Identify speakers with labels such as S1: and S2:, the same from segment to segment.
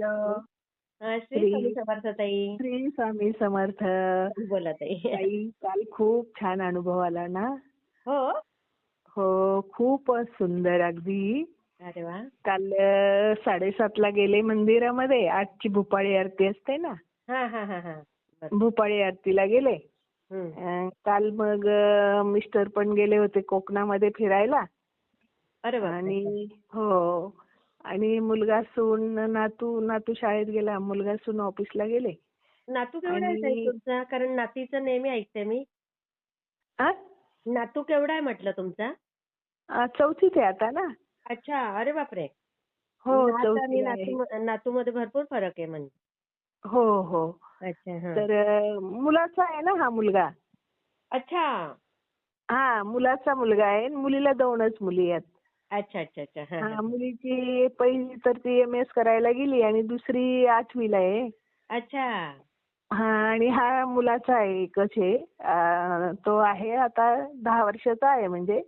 S1: श्री स्वामी समर्थ ताई.
S2: श्री स्वामी समर्थ.
S1: बोला ताई
S2: ताई काल खूप छान अनुभव आला ना?
S1: हो.
S2: हो खूपच सुंदर अगदी.
S1: अरे वा.
S2: काल साडेसातला गेले मंदिरामध्ये. आजची भूपाळी आरती असते ना?
S1: हा हा हा हा.
S2: भूपाळी आरतीला गेले. काल मग मिस्टर पण गेले होते कोकणामध्ये फिरायला.
S1: अरे
S2: आणि हो आणि मुलगा सून नातू नातू शाळेत गेला मुलगा सून ऑफिसला गेले.
S1: नातू केवढा आहे ताई तुमचा? कारण नातीचं नेहमी ऐकते मी. नातू केवढा आहे म्हटलं तुमचा?
S2: चौथीत आहे आता ना.
S1: अच्छा अरे बापरे.
S2: हो आहे.
S1: नातू नातूमध्ये भरपूर फरक आहे म्हणजे
S2: हो हो.
S1: अच्छा
S2: तर मुलाचा आहे ना हा मुलगा?
S1: अच्छा.
S2: हा मुलाचा मुलगा आहे मुलीला दोनच मुली आहेत.
S1: अच्छा अच्छा अच्छा. हा,
S2: मुलीची पहिली तर ती एम एस करायला गेली आणि दुसरी आठवीला आहे.
S1: अच्छा.
S2: हा आणि हा मुलाचा आहे एकच आहे अ, तो आहे आता दहा वर्षाचा आहे म्हणजे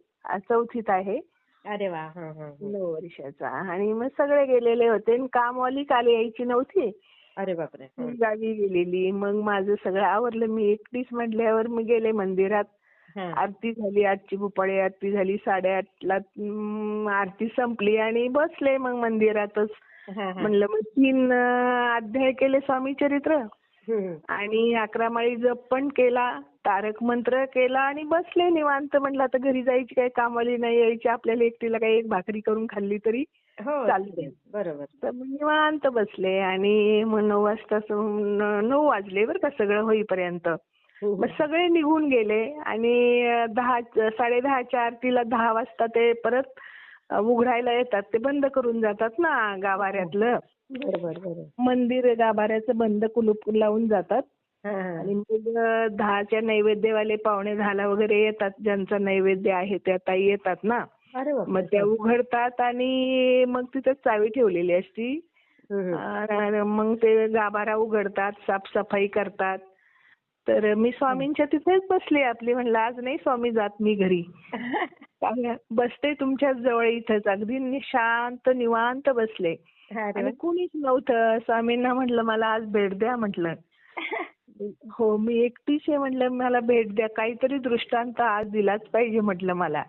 S2: चौथीत आहे.
S1: अरे वा हा हा हा.
S2: नऊ वर्षाचा. आणि मग सगळे गेलेले होते आणि कामवाली काल यायची नव्हती.
S1: अरे बापरे.
S2: गावी गेलेली. मग माझं सगळं आवरलं. मी एकटीच म्हटल्यावर मी गेले मंदिरात. आरती झाली आजची भुपाळी आरती झाली साडेआठला आरती संपली आणि बसले मग मंदिरातच. म्हणलं मग तीन अध्याय केले स्वामी चरित्र. आणि अकरा माळी जप पण केला तारक मंत्र केला आणि बसले निवांत म्हणलं आता घरी जायची काही कामाली नाही यायची आपल्याला एकटीला काही एक भाकरी करून खाल्ली तरी
S1: हो
S2: चालते.
S1: बरोबर
S2: तर निवांत बसले आणि मग नऊ वाजता नऊ वाजले बरं का सगळं होईपर्यंत मग सगळे निघून गेले आणि दहा साडेदहाच्या आरतीला दहा वाजता ते परत उघडायला येतात. ते बंद करून जातात ना गाभाऱ्यातलं.
S1: बरोबर
S2: मंदिर गाभाऱ्याचं बंद कुलूप लावून जातात.
S1: हा, हा.
S2: आणि मग दहाच्या नैवेद्यवाले पावणे दहाला वगैरे येतात. ज्यांचा नैवेद्य आहे त्या ताई येतात ना. मग त्या उघडतात आणि मग तिथं चावी ठेवलेली असती. मग ते गाभारा उघडतात साफसफाई करतात. तर मी स्वामींच्या तिथेच बसले आपली म्हणलं आज नाही स्वामी जात मी घरी. बसते तुमच्याच जवळ इथंच. अगदी शांत निवांत बसले. आणि. कुणीच नव्हतं. स्वामींना म्हटलं मला आज भेट द्या म्हटलं. हो मी एकटीच आहे म्हटलं मला भेट द्या. काहीतरी दृष्टांत आज दिलाच पाहिजे म्हटलं मला.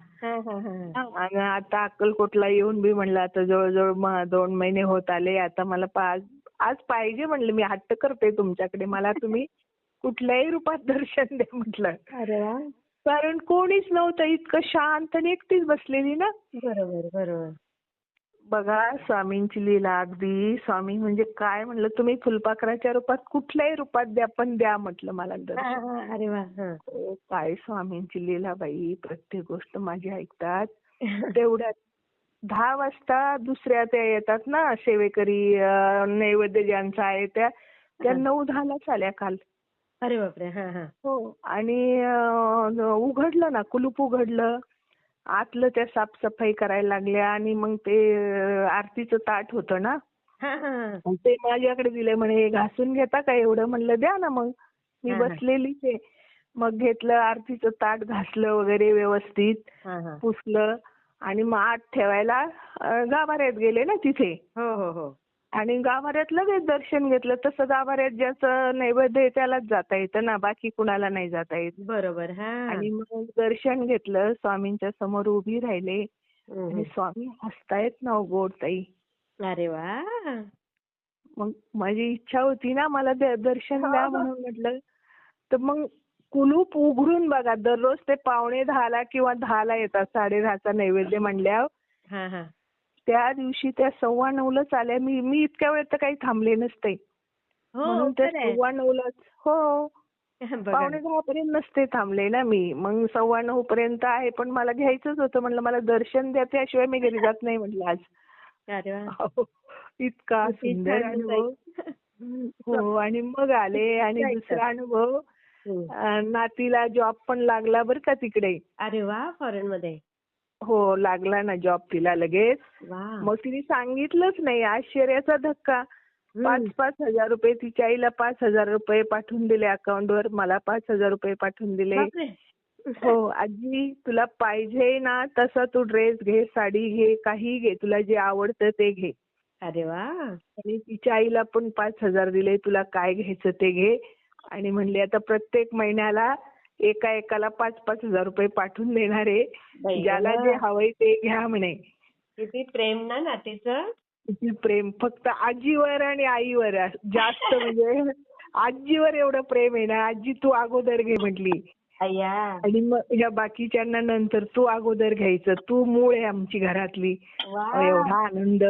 S2: आणि आता अक्कलकोटला येऊन बी म्हणलं आता जवळजवळ दोन महिने होत आले. आता मला आज पाहिजे म्हणलं मी. हट्ट करते तुमच्याकडे. मला तुम्ही कुठल्याही रूपात दर्शन द्या म्हटलं.
S1: अरे वा.
S2: कारण कोणीच नव्हतं इतकं शांत आणि एकटीच बसलेली ना.
S1: बरोबर बरोबर.
S2: बघा स्वामींची लीला अगदी स्वामी म्हणजे काय म्हणलं तुम्ही? फुलपाखराच्या रूपात कुठल्याही रूपात द्या पण द्या म्हटलं मला दर्शन.
S1: अरे वा हा.
S2: काय स्वामींची लीला बाई प्रत्येक गोष्ट माझी ऐकतात. तेवढ्यात दहा वाजता दुसऱ्या त्या येतात ना सेवेकरी नैवेद्य ज्यांचा आहे त्या त्या. नऊ दहालाच आल्या काल.
S1: अरे बापरे! हा
S2: आणि उघडलं ना कुलूप उघडलं. आतलं त्या साफसफाई करायला लागल्या आणि मग ते आरतीचं ताट होतं ना?
S1: हा, हा, हा.
S2: ते माझ्याकडे दिले. म्हणे "हे घासून घेता का एवढं? म्हणलं द्या ना मग. मी. बसलेलीच आहे. मग घेतलं आरतीचं ताट घासलं वगैरे व्यवस्थित.
S1: हा, हा.
S2: पुसलं. आणि मग आत ठेवायला गाभाऱ्यात गेले ना तिथे.
S1: हो हो हो.
S2: आणि गाभाऱ्यात लगेच दर्शन घेतलं तसं गाभाऱ्यात ज्याचं नैवेद्य आहे त्यालाच जाता येतं ना बाकी कुणाला नाही जाता येत.
S1: बरोबर हा.
S2: आणि मग दर्शन घेतलं स्वामींच्या समोर उभी राहिले. आणि. स्वामी हसतायत ना गोड ताई.
S1: अरे वा.
S2: मग माझी इच्छा होती ना मला दर्शन द्या. म्हणून म्हटलं. तर मग कुलूप उघडून बघा दररोज ते पावणे दहाला किंवा दहाला येतात साडे दहाचा नैवेद्य म्हणल्यावर. त्या दिवशी त्या सव्वा नऊलाच आल्या. मी मी इतक्या वेळ तर काही थांबले नसते.
S1: हो
S2: म्हणून त्या
S1: खरंय.
S2: सव्वा नऊलाच हो. पावणे दहा पर्यंत नसते थांबले ना मी. मग सव्वा नऊ पर्यंत आहे पण मला घ्यायचंच होतं. म्हणलं मला दर्शन द्या त्याशिवाय मी घरी जात नाही म्हटलं आज. हो. इतका सुंदर अनुभव. हो आणि मग आले आणि. दुसरा अनुभव. अं, नातीला जॉब पण लागला बरं का तिकडे.
S1: अरे वा फॉरेन मध्ये.
S2: हो लागला ना जॉब तिला लगेच. मग तिने सांगितलंच नाही आश्चर्याचा धक्का. पाच पाच हजार रुपये तिच्या आईला पाच हजार रुपये पाठवून दिले अकाउंटवर मला पाच हजार रुपये पाठवून दिले. हो आजी तुला पाहिजे ना तसा तू ड्रेस घे साडी घे काही घे. तुला जे आवडतं ते घे.
S1: अरे वा.
S2: आणि तिच्या आईला पण पाच हजार दिले. तुला काय घ्यायचं ते घे. आणि म्हणली आता प्रत्येक महिन्याला एका एकाला पाच पाच हजार रुपये पाठवून देणार. ज्याला. जे हवंय ते घ्या म्हणे.
S1: किती प्रेम ना नातीचं.
S2: किती प्रेम. फक्त आजीवर आणि आईवर. जास्त म्हणजे आजीवर एवढं प्रेम आहे ना. आजी तू अगोदर घे म्हटली. आणि मग ह्या बाकीच्यांना नंतर तू अगोदर घ्यायचं. तू मूळ आहे आमची घरातली. एवढा आनंद.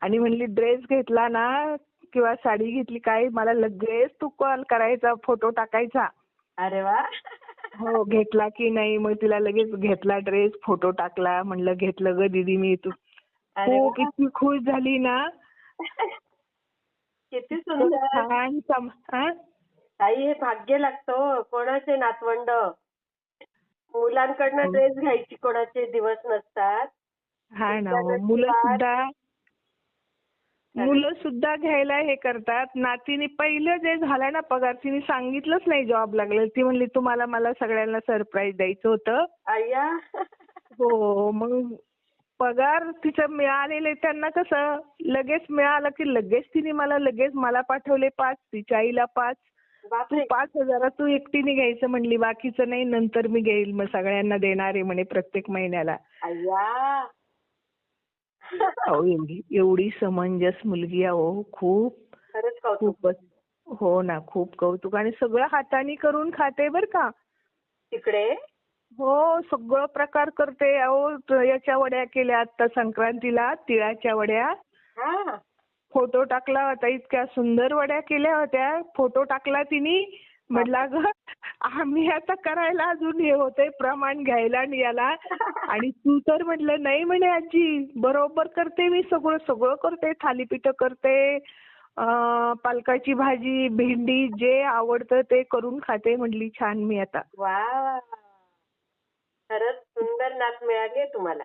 S2: आणि म्हणली ड्रेस घेतला ना किंवा साडी घेतली काय? मला लगेच तू कॉल करायचा फोटो टाकायचा.
S1: अरे वा.
S2: हो घेतला की नाही? मग तिला लगेच घेतला ड्रेस फोटो टाकला. म्हणलं घेतलं ग दीदी मी तू
S1: अरे
S2: हो
S1: वा.
S2: किती खुश झाली ना.
S1: किती
S2: खूप
S1: सुंदर
S2: छान सम- हा?
S1: ताई हे भाग्य लागतं कोणाचे नातवंड? मुलांकडनं
S2: हो.
S1: ड्रेस घ्यायची कोणाचे दिवस नसतात.
S2: हा ना हो. मुलं सुद्धा मुलं सुद्धा घ्यायला हे करतात. नातीने पहिलं जे झालं ना पगार तिने सांगितलंच नाही जॉब लागलं ती म्हणली तुम्हाला मला सगळ्यांना सरप्राईज द्यायचं होतं.
S1: अय्या.
S2: हो मग पगार तिचं मिळालेले त्यांना कसं? लगेच मिळालं की लगेच तिने मला लगेच मला पाठवले पाच तिच्या आईला पाच. तू
S1: बापरे.
S2: पाच हजार तू एकटीने घ्यायचं म्हणली बाकीचं नाही नंतर मी घेईल मग सगळ्यांना देणार आहे म्हणे प्रत्येक महिन्याला. अहो एवढी एवढी समंजस मुलगी आहे हो खूप
S1: खरंच
S2: खूपच हो ना खूप कौतुक आणि सगळं हाताने करून खाते बर का.
S1: तिकडे?
S2: हो सगळं प्रकार करते अहो याच्या वड्या केल्या आता संक्रांतीला तिळाच्या वड्या.
S1: हा.
S2: फोटो टाकला होता इतक्या सुंदर वड्या केल्या होत्या फोटो टाकला तिने म्हटलं अगं आम्ही आता करायला अजून हे होतंय प्रमाण घ्यायला आणि याला. आणि तू तर म्हटलं नाही म्हणे आजी बरोबर करते मी सगळं सगळं करते थालीपीठ करते पालकाची भाजी भेंडी जे आवडतं ते करून खाते म्हटली छान मी आता.
S1: वा. खरंच सुंदर नात मिळाली तुम्हाला.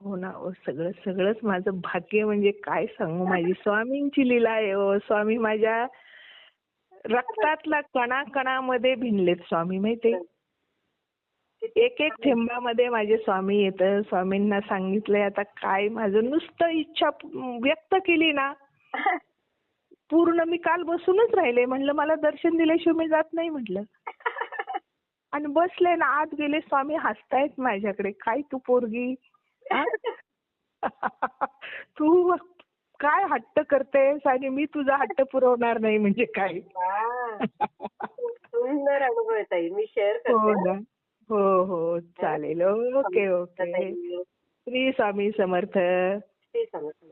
S2: हो ना हो सगळं सगळंच माझं भाग्य म्हणजे काय सांगू माझी स्वामींची लीला आहे हो. स्वामी माझ्या रक्तातला कणा कणामध्ये भिनलेत स्वामी माहितीये एक एक थेंबामध्ये माझे स्वामी येत. स्वामींना सांगितलंय आता काय माझं नुसतं इच्छा व्यक्त केली ना पूर्ण मी काल बसूनच राहिले. म्हणलं मला दर्शन दिल्याशिवाय मी जात नाही म्हटलं. आणि बसले ना आत गेले. स्वामी हसतायत माझ्याकडे. काय तू पोरगी? तू काय हट्ट करतेस आणि मी तुझा हट्ट पुरवणार नाही म्हणजे काय?
S1: सुंदर अनुभव आहे ताई. मी शेअर
S2: हो
S1: करते
S2: ना. हो हो. चालेल. Okay okay.
S1: ताई.
S2: श्री स्वामी समर्थ.
S1: श्री समर्थ.